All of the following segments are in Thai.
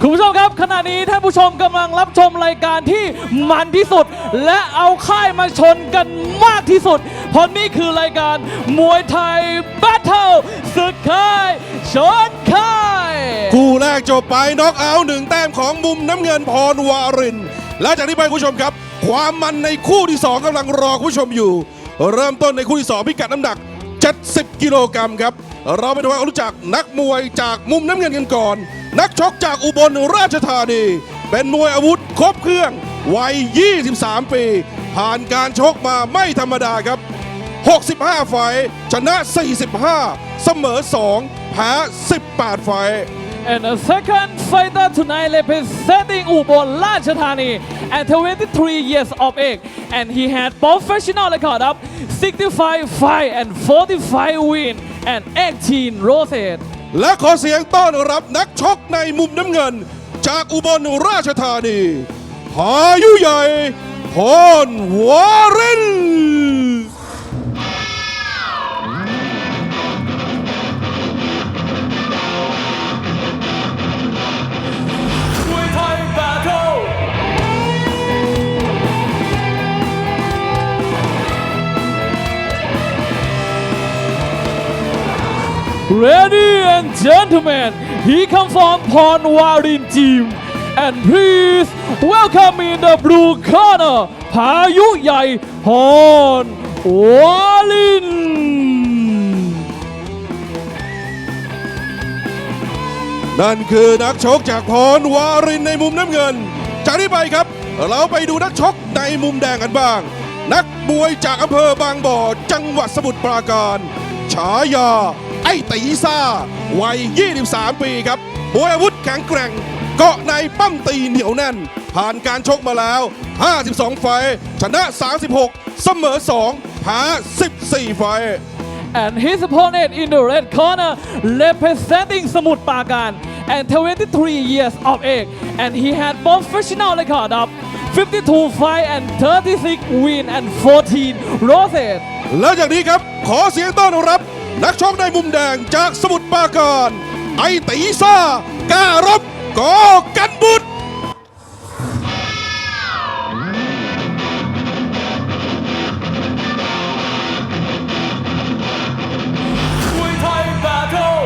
คุณผู้ชมครับขณะนี้ท่านผู้ชมกำลังรับชมรายการที่มันที่สุด และเอาค่ายมาชนกันมากที่สุด เพราะนี่คือรายการมวยไทยแบทเทิลศึกค่ายชนค่ายคู่แรกจบไปน็อกเอาท์หนึ่งแต้มของมุมน้ำเงินพรวาริน และจากนี้ไปคุณผู้ชมครับ ความมันในคู่ที่ 2กำลังรอคุณผู้ชมอยู่ เริ่มต้นในคู่ที่ 2 พิกัดน้ำหนัก 70 กิโลกรัมครับ เราไปดูความรู้จักนักมวยจากมุมน้ำเงินกันก่อน นักชกจากอุบลราชธานี เป็นมวยอาวุธครบเครื่อง วัย 23 ปี ผ่านการชกมาไม่ธรรมดาครับ 65 ไฟชนะ 45 เสมอ 2 แพ้ 18 ไฟ And the second fighter tonight representing Ubon Ratchathani at 23 years of age and he had professional record of 65 fight and 45 win and 18 losses และขอเสียงต้อนรับนักชกในมุมน้ำเงิน จากอุบลราชธานีพายุใหญ่พรวารินวยไทยแบทเทิล Ready and gentlemen, he come from Ponwarin team. And please welcome in the blue corner, พายุใหญ่พรวาลินนั่นคือนักชกจากพรวารินในมุมน้ำเงิน จากนี้ไปครับ เราไปดูนักชกในมุมแดงกันบ้าง นักมวยจากอำเภอบางบ่อจังหวัดสมุทรปราการ ฉายา ไอ้ตีซ่า วัย 23 ปีครับมวยอาวุธแข็งแกร่ง เกาะในปั้มตีเหนียวแน่น ผ่านการชกมาแล้ว 52 ไฟท์ชนะ 36 เสมอ2แพ้14 ไฟท์ and his opponent in the red corner representing Samut Prakan and 23 years of age and he had professional record of 52 fight and 36 win and 14 losses และจากนี้ครับ ขอเสียงต้อนรับ นักชกในมุมแดงจากสมุทรปราการ ไอตีซ่ากล้ารบกอกันบุตรมวยไทยแบทเทิล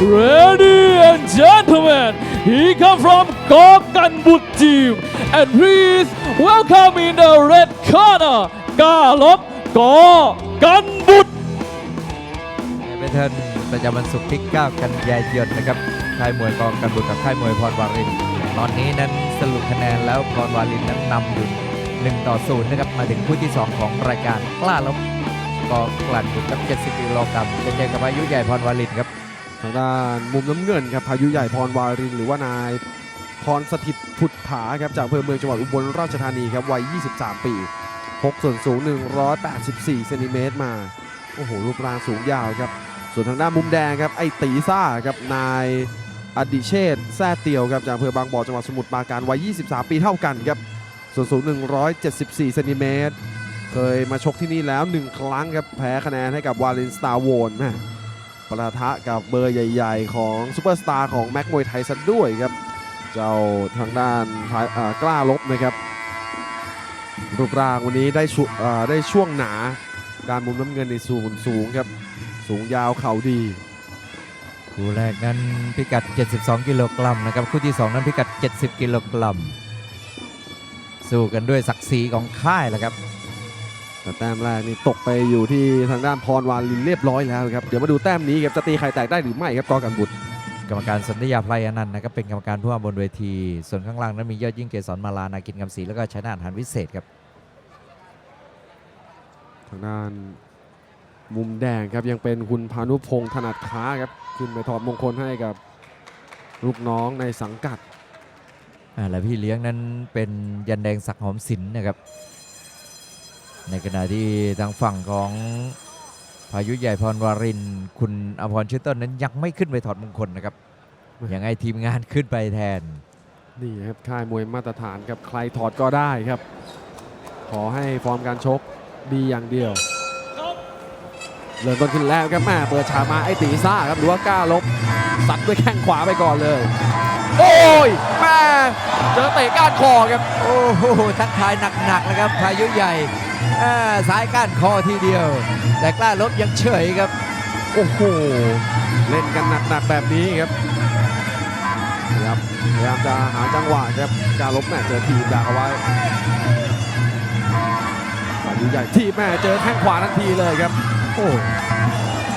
Ready and gentlemen, he come from Gokanbut team and please welcome in the red corner กาลบกอกันบุตรเบเทิลประจำวันศุกร์ที่ 9 กันยายนนะครับ ค่ายมวยกองกันบุตรกับค่ายมวยพรวาริน ตอนนี้นั้นสรุปคะแนนแล้วพรวารินนั้นนำอยู่1ต่อ0นะครับ มาถึงคู่ที่ 2 ของรายการกล้าลบกอกลั่นบุตรกับ70กิโลกรัมจะเจอกับอายุใหญ่พรวารินครับ ทางด้านมุมน้ำเงินครับพายุใหญ่พรวารินหรือว่านาย พรสถิตผุดผาครับจากอำเภอเมืองจังหวัดอุบลราชธานีครับวัย 23 ปีพกส่วนสูง 184เซนติเมตรมา โอ้โหรูปร่างสูงยาวครับ ส่วนทางด้านมุมแดงครับ ไอตีซ่าครับ นายอดิเชษฐแซ่เตียวครับจากอำเภอบางบ่อจังหวัดสมุทรปราการวัย 23 ปีเท่ากันครับ ส่วนสูง 174เซนติเมตรเคยมาชกที่นี่แล้ว 1 ครั้งครับ แพ้คะแนนให้กับวาเลนสตาร์โวนแม่ประทะกับเบอร์ใหญ่ ๆ ของซูเปอร์สตาร์ของแม็กมวยไทยซะด้วยครับ เจ้าทางด้านพายอ่ากล้าลบนะครับ รูปร่างวันนี้ได้ชุอ่าได้ช่วงหนาการมุมน้ำเงินในสูงสูงครับ สูงยาวเข่าดี คู่แรกนั้นพิกัด 72 กิโลกรัมนะครับ คู่ที่ 2 นั้นพิกัด 70 กิโลกรัมสู้กันด้วยศักดิ์ศรีของค่ายแหละครับแต่แต้มแรกนี่ตกไปอยู่ที่ทางด้านพรวาลินเรียบร้อยแล้วครับ เดี๋ยวมาดูแต้มนี้ครับจะตีใครแตกได้หรือไม่ครับกอกันบุตร กรรมการสันติยาไพรอนันต์นะครับเป็นกรรมการผู้ว่าบนเวที ส่วนข้างล่างนั้นมียอดยิ่งเกษรมาลานากินกำศรีแล้วก็ชนะหันวิเศษครับทางด้านมุมแดงครับยังเป็นคุณพานุพงษ์ถนัดค้าครับขึ้นไปถอดมงคลให้กับลูกน้องในสังกัดอ่าและพี่เลี้ยงนั้นเป็นยันแดงศักดิ์หอมศิลป์นะครับ ในขณะที่ทางฝั่งของ พายุใหญ่พรวาริน คุณอภรชื่อต้นนั้นยังไม่ขึ้นไปถอดมงคลนะครับยังไงทีมงานขึ้นไปแทน นี่ครับค่ายมวยมาตรฐานครับใครถอดก็ได้ครับ ขอให้ฟอร์มการชกดีอย่างเดียว เริ่มต้นขึ้นแล้วครับแม่เปิดฉากมาไอ้ตีซ่าครับหรือว่ากล้าลบสัดด้วยแข้งขวาไปก่อนเลย โอ้ยแม่เจอเตะก้านคอครับ โอ้โหทักทายหนักๆนะครับพายุใหญ่อ่า สายก้านคอทีเดียว แต่กล้าลบยังเฉยครับ โอ้โห เล่นกันหนักๆแบบนี้ครับพยายามพยายามจะหาจังหวะครับการลบแม่เจอทีมดักเอาไว้ฝ่ายดูใหญ่ทีบแม่เจอแข้งขวาทันทีเลยครับ โอ้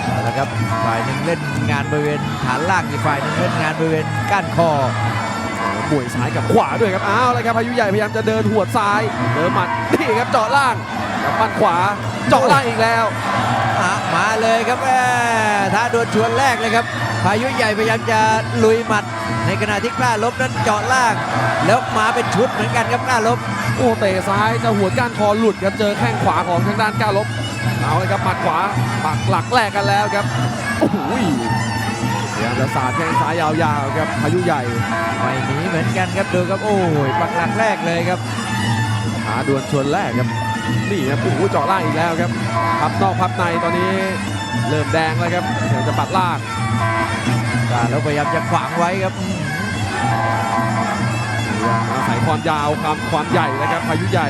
เอาละครับฝ่ายหนึ่งเล่นงานบริเวณฐานล่างอีกฝ่ายหนึ่งเล่นงานบริเวณก้านคอ มวยซ้ายกับขวาด้วยครับอ้าวเลยครับพายุใหญ่พยายามจะเดินหัวดซ้ายเดินหมัดนี่ครับเจาะล่างกับปั้นขวาเจาะล่างอีกแล้วอะมาเลยครับแม่ท้าดวลชวนแรกเลยครับพายุใหญ่พยายามจะลุยหมัด ในขณะที่กล้าลบนั้นเจาะล่าง แล้วมาเป็นชุดเหมือนกันครับกล้าลบโอ้เตะซ้ายจะหัวดก้านคอหลุดครับเจอแข้งขวาของทางด้านก้าวลบเอาเลยครับหมัดขวาปักหลักแรกกันแล้วครับโอ้โหพ ยายามจะสาดแข้งซ้ายยาวๆครับพายุใหญ่ไม่หนีเหมือนกันครับดูครับโอ้ยปักหลักแรกเลยครับหาดวลชวนแรกครับนี่ครับโอ้โหเจาะล่างอีกแล้วครับพับนอกพับในตอนนี้เริ่มแดงแล้วครับเดี๋ยวจะปัดล่างกล้าลบพยายามจะขวางไว้ครับอืมพยายามอาศัยความยาวความความใหญ่นะครับพายุใหญ่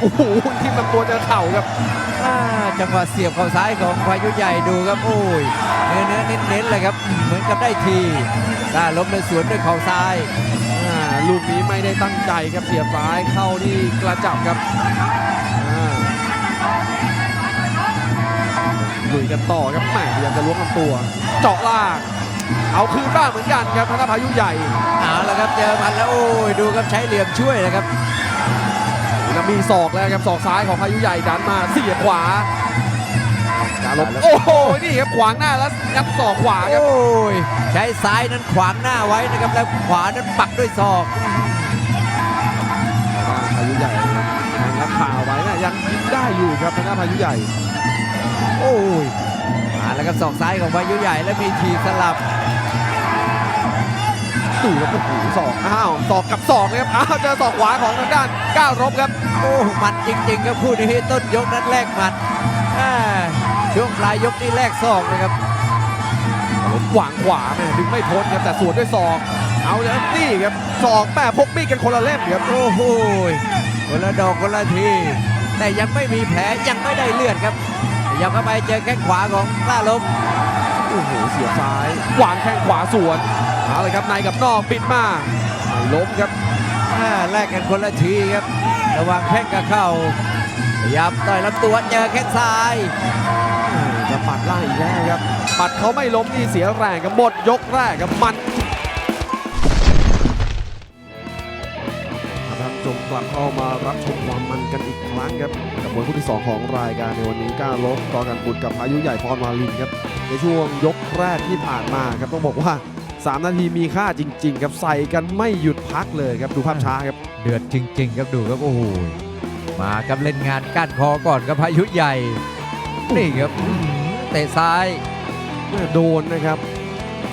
โอ้โหที่ลำตัวเจอเข่าครับอ่า จังหวะเสียบเข่าซ้ายของพายุใหญ่ดูครับโอ้ยเนื้อเนื้อเน้นเน้นๆเลยครับอืมเหมือนกับได้ทีกล้าลบเลยสวนด้วยเข่าซ้ายอ่าลูกนี้ไม่ได้ตั้งใจครับเสียบซ้ายเข้าที่กระจับครับอ่าลุยกันต่อครับแหม่พยายามจะล้วงลำตัว เจาะล่างเอาคืนบ้างเหมือนกันครับธนาพายุใหญ่เอาละครับเจอมันแล้วโอ้ยดูครับใช้เหลี่ยมช่วยนะครับ แล้วมีศอกแล้วครับศอกซ้ายของพายุใหญ่ดันมาเสียบขวาการลบโอ้โหนี่ครับขวางหน้าแล้วยัดศอกขวาครับโอ้ยใช้ซ้ายนั้นขวางหน้าไว้นะครับแล้วขวานั้นปักด้วยศอกแต่ว่าพายุใหญ่แทงรับข่าวไว้นะยังยิงได้อยู่ครับทางด้านพายุใหญ่ โอ้ยมาแล้วครับศอกซ้ายของพายุใหญ่แล้วมีทีบสลับดูครับโอ้โหศอกอ้าวศอกกับศอกนะครับอ้าวเจอศอกขวาของทางด้านก้าวรบครับ โอ้หมัดจริง ๆ ครับคู่นี้ต้นยกนั้นแลกหมัดอ่าช่วงปลายยกนี่แลกศอกนะครับขวางขวาแม่ดึงไม่พ้นครับแต่สวนด้วยศอก เอาแล้วนี่ครับศอกแม่พกมีดกันคนละเล่มครับโอ้โหคนละดอกคนละที แต่ยังไม่มีแผลยังไม่ได้เลือดครับยับเข้าไปเจอแข้งขวาของกล้าลบโอ้โหเสียบซ้ายวางแข้งขวาสวนเอาเลยครับในกับนอกปิดมาไม่ล้มครับอ่าแลกกันคนละทีครับ ระหว่างแข้งกับเข่าพยายามต่อยลำตัวเจอแข้งซ้ายจะปัดล่างอีกแล้วครับปัดเขาไม่ล้มนี่เสียแรงครับหมดยกแรกครับมันท่านผู้ชมกลับเข้ามารับชมความมันกันอีกครั้งครับกับมวยคู่ที่ 2 ของรายการในวันนี้กล้าลบกอกันบุตรกับพายุใหญ่พรวาลินครับในช่วงยกแรกที่ผ่านมาครับต้องบอกว่า 3 นาทีมีค่าจริง ๆ ครับใส่กันไม่หยุดพักเลยครับดูภาพช้าครับ เดือดจริง ๆ ครับดูครับโอ้โหมากับเล่นงานก้านคอก่อนครับพายุใหญ่นี่ครับอื้อหือเตะซ้ายโดนนะครับ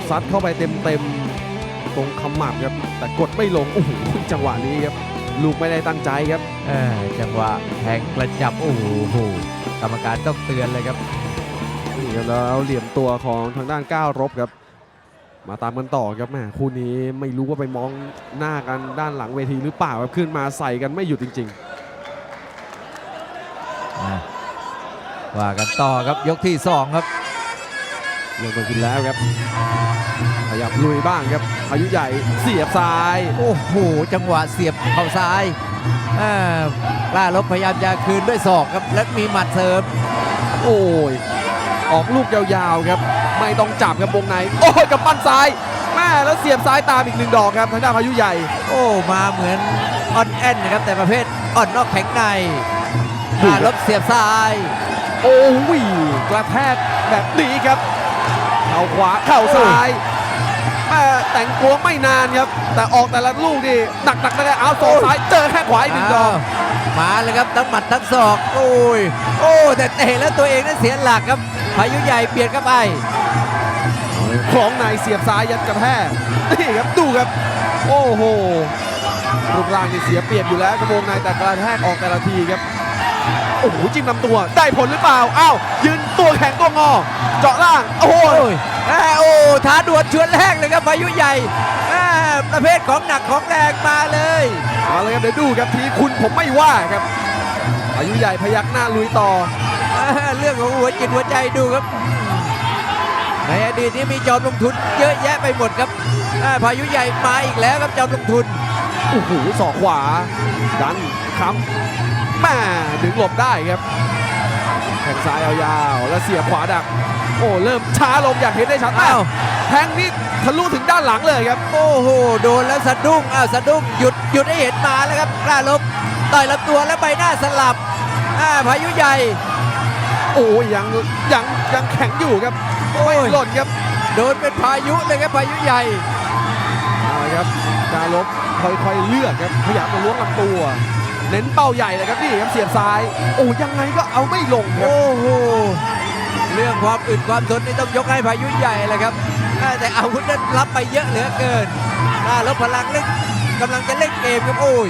ซัดเข้าไปเต็มๆตรงขมับครับแต่กดไม่ลงโอ้โหจังหวะนี้ครับลูกไม่ได้ตั้งใจครับเอ่อจังหวะแทงกระจับโอ้โหกรรมการต้องเตือนเลยครับนี่ครับแล้วเหลี่ยมตัวของทางด้านก้าวรบครับ มาตามกันต่อครับแม่คู่นี้ไม่รู้ว่าไปมองหน้ากันด้านหลังเวทีหรือเปล่าครับขึ้นมาใส่กันไม่หยุดจริง อะว่ากันต่อครับยกที่สองครับๆเริ่มต้นขึ้นแล้วครับขยับลุยบ้างครับพายุใหญ่เสียบซ้าย โอ้โห จังหวะเสียบเข่าซ้ายอ่ากล้าลบพยายามจะคืนด้วยศอกครับ และมีหมัดเสริมโอ้ยออกลูกยาวๆครับ ไม่ต้องจับครับวงใน โอ้ยกับปั้นซ้ายแม่แล้วเสียบซ้ายตามอีกหนึ่งดอกครับทางด้านพายุใหญ่ โอ้มาเหมือนอ่อนแอนนะครับแต่ประเภทอ่อนนอกแข็งในกล้าลบเสียบซ้าย โอ้ยกระแทกแบบนี้ครับเข่าขวาเข่าซ้ายแม่แต่งตัวไม่นานครับแต่ออกแต่ละลูกนี่หนักๆเลยเอาศอกซ้ายเจอแค่ขวาอีกหนึ่งดอกาวมาเลยครับทั้งหมัดทั้งศอกโอ้ยโอ้แต่เตะแล้วตัวเองนั้นเสียหลักครับพายุใหญ่เบียดเข้าไป คล้องในเสียบซ้ายยัดกระแทกนี่ครับดูครับ โอ้โหรูปร่างนี่เสียเปรียบอยู่แล้วกระโปรงในแต่กระแทกออกแต่ละทีครับโอ้โหจิ้มลำตัวได้ผลหรือเปล่าอ้าวยืนตัวแข็งตัวงอ เจาะล่าง โอ้โหโอ้ยแม่โอ้ท้าดวลชวนแรกเลยครับพายุใหญ่แม่ประเภทของหนักของแรงมาเลยเอาเลยครับเดี๋ยวดูครับทีคุณผมไม่ว่าครับอายุใหญ่พยักหน้าลุยต่ออ่าเรื่องของหัวจิตหัวใจดูครับ ในอดีตนี้มีจอมลงทุนเยอะแยะไปหมดครับอ่าพายุใหญ่มาอีกแล้วครับจอมลงทุนโอ้โหศอกขวา ดันค้ำแม่ดึงหลบได้ครับแข้งซ้ายยาวๆแล้วเสียบขวาดัก โอ้เริ่มช้าลงอยากเห็นได้ชัดอ้าวแทงนี่ทะลุถึงด้านหลังเลยครับ โอ้โหโดนแล้วสะดุ้งอ้าวสะดุ้งหยุดหยุดให้เห็นมาแล้วครับกล้าลบต่อยลำตัวแล้วใบหน้าสลับอ่าพายุใหญ่ โอ้ยยังยังยังแข็งอยู่ครับโอ้ย ไม่หล่นครับโดนเป็นพายุเลยครับพายุใหญ่เอาละครับการลบค่อยๆเลือกครับพยายามจะล้วงลำตัว เน้นเป้าใหญ่เลยครับนี่ครับเสียบซ้าย โอ้ยังไงก็เอาไม่ลงครับโอ้โหเรื่องความอึดความทนนี่ต้องยกให้พายุใหญ่เลยครับอ่าแต่อาวุธนั้นรับไปเยอะเหลือเกินอ่าแล้วพลังเล่นกำลังจะเล่นเกมครับโอ้ย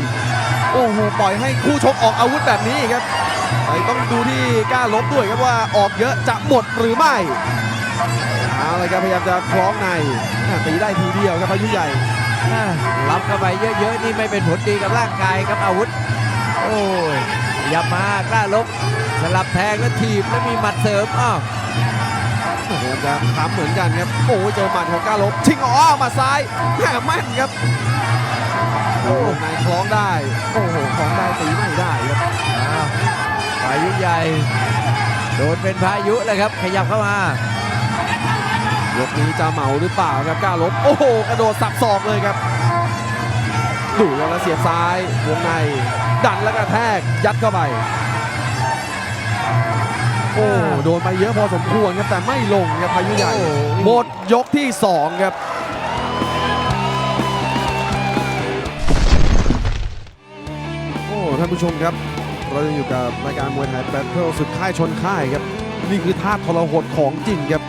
โอ้โหปล่อยให้คู่ชกออกอาวุธแบบนี้ครับไปต้องดูที่กล้าลบด้วยครับว่าออกเยอะจะหมดหรือไม่ เอาเลยครับพยายามจะคล้องในอ่าตีได้ทีเดียวครับพายุใหญ่อ่ารับเข้าไปเยอะๆนี่ไม่เป็นผลดีกับร่างกายครับอาวุธ โอ้ยอย่ามากล้าลบสลับแทงแล้วถีบแล้วมีหมัดเสริมอ้าวพยายามจะทำเหมือนกันครับโอ้เจอหมัดของกล้าลบชิงอ๋อหมาซ้ายแหม่แม่นครับโอ้ในคล้องได้ โอ้โหคล้องได้ตีไม่ได้ครับอ้าวพายุใหญ่ โดนเป็นพายุเลยครับ ขยับเข้ามา ยกนี้จะเหมาหรือเปล่าครับกล้าลบ โอ้โห กระโดดสับศอกเลยครับดูครับแล้วเสียบซ้ายวงใน ดันแล้วกระแทกยัดเข้าไป โอ้โดนไปเยอะพอสมควรครับแต่ไม่ลงครับพายุใหญ่โอ้โหหมดยกที่ 2 ครับโอ้ท่านผู้ชมครับ เราจะอยู่กับรายการมวยไทยแบทเทิลสุดค่ายชนค่ายครับ นี่คือท่าทรหดของจริงครับ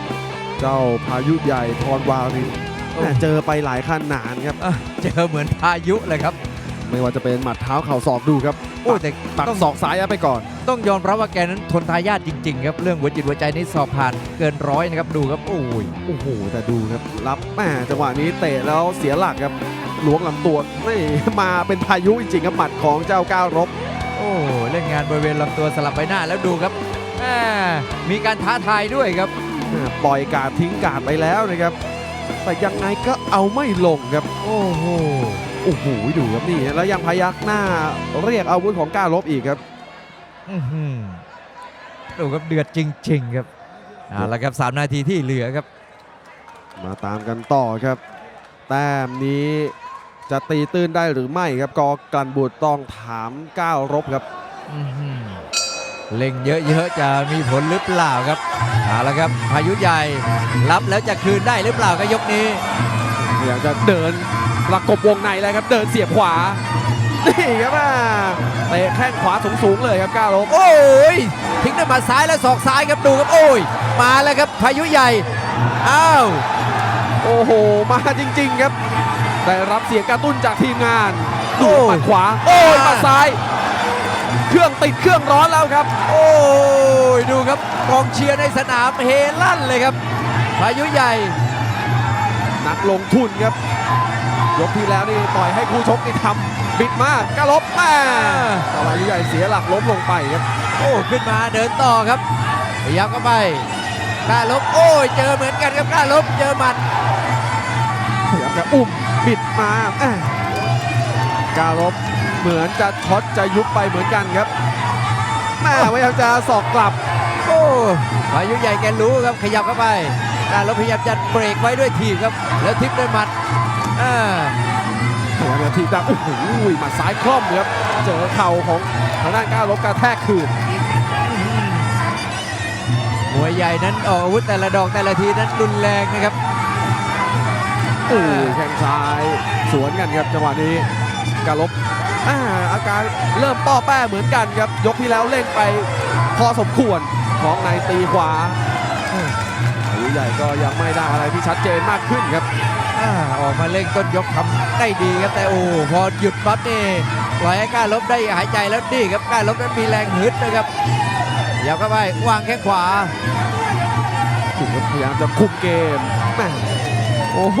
เจ้าพายุใหญ่พรวารินแหม่เจอไปหลายขนาดครับ อะเจอเหมือนพายุเลยครับ ไม่ว่าจะเป็นหมัดเท้าเข่าศอกดูครับโอ้ยแต่ตักต้องศอกซ้ายเอาไปก่อน ต้องยอมรับว่าแกนั้นทนทายาทจริงๆครับ เรื่องหัวจิตหัวใจนี่สอบผ่านเกินร้อยนะครับดูครับโอ้ยโอ้โห แต่ดูครับ รับแม่จังหวะนี้เตะแล้วเสียหลักครับล้วงลำตัวไม่ มาเป็นพายุจริงๆครับหมัดของเจ้าก้าวรบ โอ้เล่นงานบริเวณลำตัวสลับใบหน้าแล้วดูครับแหม่มีการท้าทายด้วยครับแม่ ปล่อยการดทิ้งการดไปแล้วนะครับ แต่ยังไงก็เอาไม่ลงครับ โอ้โหโอ้โหดูครับนี่แล้วยังพยักหน้าเรียกอาวุธของก้าวรบอีกครับอื้อหือดูครับเดือดจริง ๆ ครับเอาละครับ3นาทีที่เหลือครับ มาตามกันต่อครับ แต้มนี้จะตีตื้นได้หรือไม่ครับกอกันบุตรต้องถามก้าวรบครับอื้อหือ เล็งเยอะๆจะมีผลหรือเปล่าครับเอาละครับพายุใหญ่รับแล้วจะคืนได้หรือเปล่าก็ยกนี้พยายามจะเดินประกบวงในแล้วครับ เดินเสียบขวานี่ครับอ่าเตะแข้งขวาสูงๆเลยครับก้าวรบโอ้ยทิ้งด้วยหมาซ้ายแล้วศอกซ้ายครับดูครับโอ้ย มาแล้วครับพายุใหญ่อ้าวโอ้โห มาจริง ๆ ครับ ได้รับเสียงกระตุ้นจากทีมงานดูโอ้หมัดขวา โอ้ยหมัดซ้าย เครื่องติดเครื่องร้อนแล้วครับ โอ้ยดูครับกองเชียร์ในสนามเฮลั่นเลยครับพายุใหญ่นักลงทุนครับ ยกที่แล้วนี่ปล่อยให้คู่ชกนี่ทำบิดมากกระลบแม่ต่อไปใหญ่เสียหลักล้มลงไปครับ โอ้ขึ้นมาเดินต่อครับพยายามเข้าไปกล้าลบโอ้ยเจอเหมือนกันครับกล้าลบเจอหมัดพยายามจะอุ้มบิดมาแม่กาลบ เหมือนจะช็อตจะยุบไปเหมือนกันครับแม่พยายามจะสอกกลับ โอ้พายุใหญ่แกรู้ครับขยับเข้าไปกล้าลบพยายามจะเบรกไว้ด้วยทีบครับ แล้วทิปด้วยหมัดอ่าพยายามจะทีบดักโอ้โหหมาซ้ายคล่อมครับเจอเข่าของทางด้านก้าวลบกระแทกคืนมวยใหญ่นั้นออกอาวุธแต่ละดอกแต่ละทีนั้นรุนแรงนะครับโอ้ยแข้งซ้าย สวนกันครับจังหวะนี้กาลบ อ่าอาการเริ่มต้อแป้เหมือนกันครับ ยกที่แล้วเล่งไปพอสมควรของในตีขวาอายุใหญ่ก็ยังไม่ได้อะไรที่ชัดเจนมากขึ้นครับอ่าออกมาเล่งต้นยกทำได้ดีครับแต่โอ้พอหยุดปั๊บนี่ปล่อยให้กล้าลบได้หายใจแล้วดีครับกล้าลบนั้นมีแรงฮึดนะครับขยับเข้าไปวางแข้งขวาถึงกับพยายามจะคุมเกมแม่โอ้โห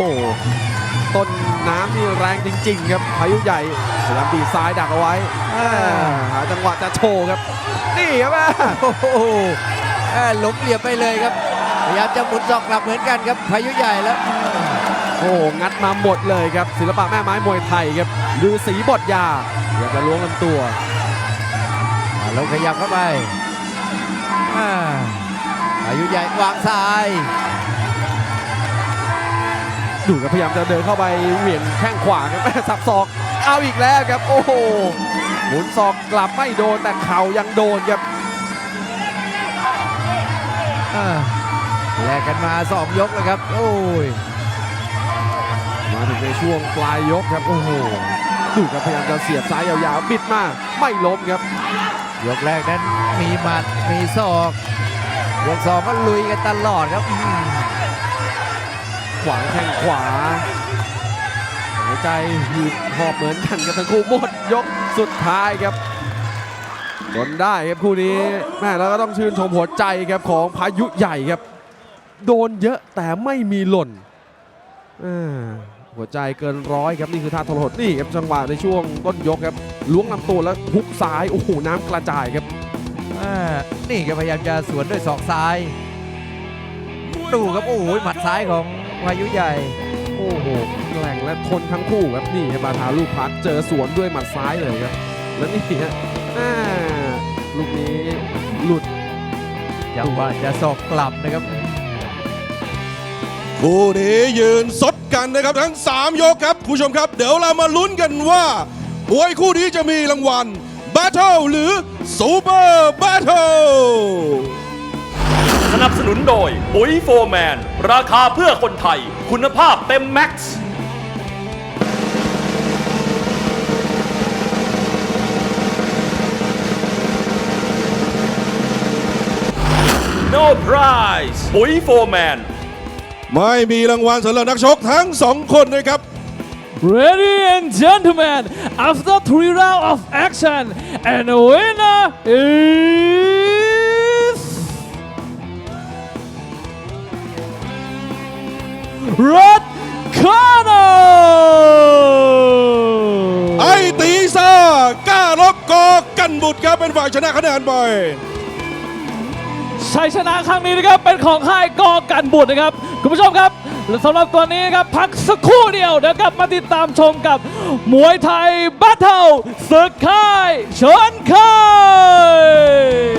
ต้นน้ำนี่แรงจริง ๆ ครับพายุใหญ่พยายามดีดซ้ายดักเอาไว้หาจังหวะจะโชว์ครับ นี่ครับแม่โอ้โหแม่หลงเหลี่ยมไปเลยครับ พยายามจะหมุนศอกกลับเหมือนกันครับพายุใหญ่แล้ว โอ้โหงัดมาหมดเลยครับ ศิลปะแม่ไม้มวยไทยครับลือสีบทยาอยากจะล้วงลำตัวอ่าลงขยับเข้าไปอ่าพายุใหญ่วางซ้าย ดูครับพยายามจะเดินเข้าไปเหวี่ยงแข้งขวาครับแม่สับศอกเอาอีกแล้วครับ โอ้โหหมุนศอกกลับไม่โดนแต่เข่ายังโดนครับอ่าแลกกันมาสองยกแล้วครับ โอ้ยมาถึงในช่วงปลายยกครับ โอ้โหดูครับพยายามจะเสียบซ้ายยาวๆบิดมาไม่ล้มครับ ยกแรกนั้นมีหมัดมีศอก ยกสองก็ลุยกันตลอดครับอืม ขวางแข้งขวาหายใจหืดหอบเหมือนกันกับทั้งคู่หมดยกสุดท้ายครับจนได้ครับคู่นี้แม่แล้วก็ต้องชื่นชมหัวใจครับของพายุใหญ่ครับ โดนเยอะแต่ไม่มีหล่นหัวใจเกินร้อยครับนี่คือท่าทรหดนี่ครับจังหวะในช่วงต้นยกครับล้วงลำตัวแล้วฮุกซ้ายโอ้โหน้ำกระจายครับนี่ก็พยายามจะสวนด้วยศอกซ้าย ดูครับโอ้โหหมัดซ้ายของ พายุใหญ่ โอ้โหแกร่งและทนทั้งคู่ครับนี่ครับบาทาลูกพักเจอสวนด้วยหมัดซ้ายเลยครับ แล้วนี่ฮะอ่าลูกนี้หลุดจังหวะจะศอกกลับนะครับคู่นี้ยืนสดกันนะครับทั้ง 3 ยกครับคุณผู้ชมครับ เดี๋ยวเรามาลุ้นกันว่ามวยคู่นี้จะมีรางวัล Battle หรือ Super Battle สนับสนุนโดยปุ๋ยโฟร์แมน ราคาเพื่อคนไทย คุณภาพเต็มแม็กซ์ No prize ปุ๋ยโฟร์แมน ไม่มีรางวัลสำหรับนักชกทั้ง2คนนะครับ Ready and gentlemen, after three rounds of action, and the winner is Red Corner. ไอตีซ่ากล้าลบกอกันบุตรครับเป็นฝ่ายชนะคะแนนไปชัยชนะครั้งนี้นะครับเป็นของค่ายกอกันบุตรนะครับคุณผู้ชมครับและสำหรับตัวนี้ครับพักสักครู่เดียวเดี๋ยวกลับมาติดตามชมกับมวยไทยบัตเทิลศึกค่ายเชิญค่าย